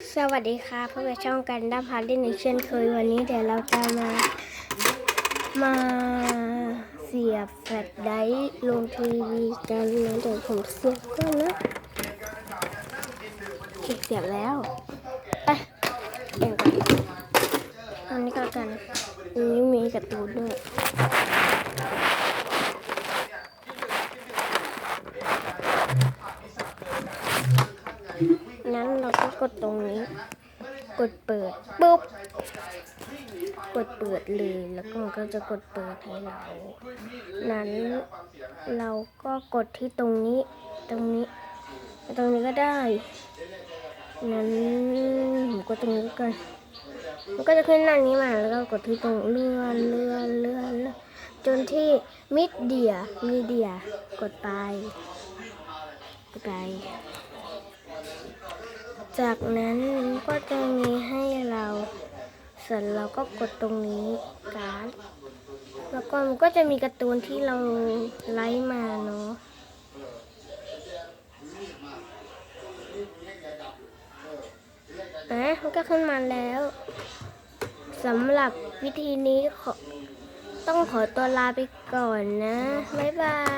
สวัสดีค่ะพบกับช่องกันดั้มพาร์ทเล่นในเช่นเคยวันนี้เดี๋ยวเราจะมา มาเสียบแฟลชไดรฟ์ลงทีวีกันนะเดี๋ยวผมเสียบก่อนนะเสียบแล้วไปเองกันอันนี้ก็แล้วกันอันนี้มีกระตูนด้วยนั้นเรา กดตรงนี้ กดเปิดปุ๊บกดเปิดเลยแล้วก็มันก็จะกดเปิดให้เรา นั้น เราก็กดที่ตรงนี้ ตรงนี้ ตรงนี้ก็ได้ นั้นผมกดตรงนี้ก่อนมันก็จะขึ้นหน้านี้มาแล้วก็กดที่ตรงเลื่อนเลื่อนเลื่อนเลื่อนจนที่มิดเดียมีเดียกดไปกดไป จากนั้นก็จะมีให้เราเสร็จเราก็กดตรงนี้การ์ดแล้วก็มันก็จะมีการ์ตูนที่เราไลค์มาเนาะอะมันก็ขึ้นมาแล้วสำหรับวิธีนี้ขอต้องขอตัวลาไปก่อนนะ บ๊ายบาย